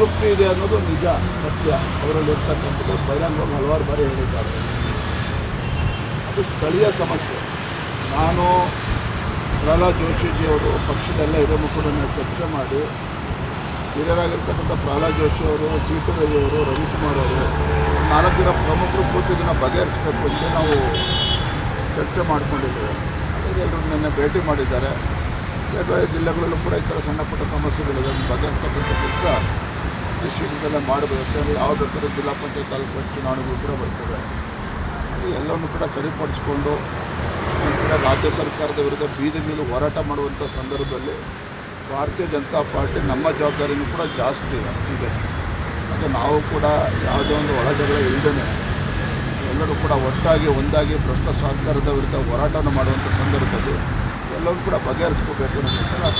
ಅತೃಪ್ತಿ ಇದೆ ಅನ್ನೋದು ನಿಜ, ಸತ್ಯ. ಅವರಲ್ಲಿ ಇರ್ತಕ್ಕಂಥದ್ದು ಬಹಿರಂಗವಾಗಿ ಹಲವಾರು ಬಾರಿ ಹೇಳಿದ್ದಾರೆ. ಅದು ಸ್ಥಳೀಯ ಸಮಸ್ಯೆ. ನಾನು ಪ್ರಹ್ಲಾದ್ ಜೋಶಿಜಿಯವರು ಪಕ್ಷದಲ್ಲೇ ಹಿರಿಯ ಮುಖಂಡರನ್ನ ಚರ್ಚೆ ಮಾಡಿ, ಹಿರಿಯರಾಗಿರ್ತಕ್ಕಂಥ ಪ್ರಹ್ಲಾದ್ ಜೋಶಿ ಅವರು ರವಿಕುಮಾರ್ ಅವರು, ನಾಲ್ಕು ದಿನ ಪ್ರಮುಖರು ಕೂತು ಇದನ್ನು ಬಗೆಹರಿಸಬೇಕು ಅಂತ ನಾವು ಚರ್ಚೆ ಮಾಡಿಕೊಂಡಿದ್ದೇವೆ. ಹಾಗಾಗಿ ಎಲ್ಲರೂ ನಿನ್ನೆ ಭೇಟಿ ಮಾಡಿದ್ದಾರೆ. ಬೇರೆ ಬೇರೆ ಜಿಲ್ಲೆಗಳಲ್ಲೂ ಕೂಡ ಈ ಥರ ಸಣ್ಣ ಪುಟ್ಟ ಸಮಸ್ಯೆಗಳಿದೆ. ಬಗೆಹರಿಸ್ತಕ್ಕಂಥ ಕೆಲಸ ಮಾಡಬಹುದು ಮಾಡಬೇಕು ಯಾವ ಬೇಕಾದ್ರೂ ಜಿಲ್ಲಾ ಪಂಚಾಯತ್ ತಾಲೂಕು ಚುನಾವಣೆಗಳು ಕೂಡ ಬರ್ತವೆ. ಎಲ್ಲವನ್ನು ಕೂಡ ಸರಿಪಡಿಸ್ಕೊಂಡು ಕೂಡ ರಾಜ್ಯ ಸರ್ಕಾರದ ವಿರುದ್ಧ ಬೀದಿ ಮೇಲೆ ಹೋರಾಟ ಮಾಡುವಂಥ ಸಂದರ್ಭದಲ್ಲಿ ಭಾರತೀಯ ಜನತಾ ಪಾರ್ಟಿ ನಮ್ಮ ಜವಾಬ್ದಾರಿನೂ ಕೂಡ ಜಾಸ್ತಿ ಇದೆ. ಮತ್ತು ನಾವು ಕೂಡ ಯಾವುದೇ ಒಂದು ಒಳಜಗಳ ಇಲ್ಲದೇ ಎಲ್ಲರೂ ಕೂಡ ಒಟ್ಟಾಗಿ, ಒಂದಾಗಿ ಭ್ರಷ್ಟ ಸರ್ಕಾರದ ವಿರುದ್ಧ ಹೋರಾಟವನ್ನು ಮಾಡುವಂಥ ಸಂದರ್ಭದಲ್ಲಿ ಎಲ್ಲರೂ ಕೂಡ ಬಗೆಹರಿಸ್ಕೋಬೇಕು ಅನ್ನೋ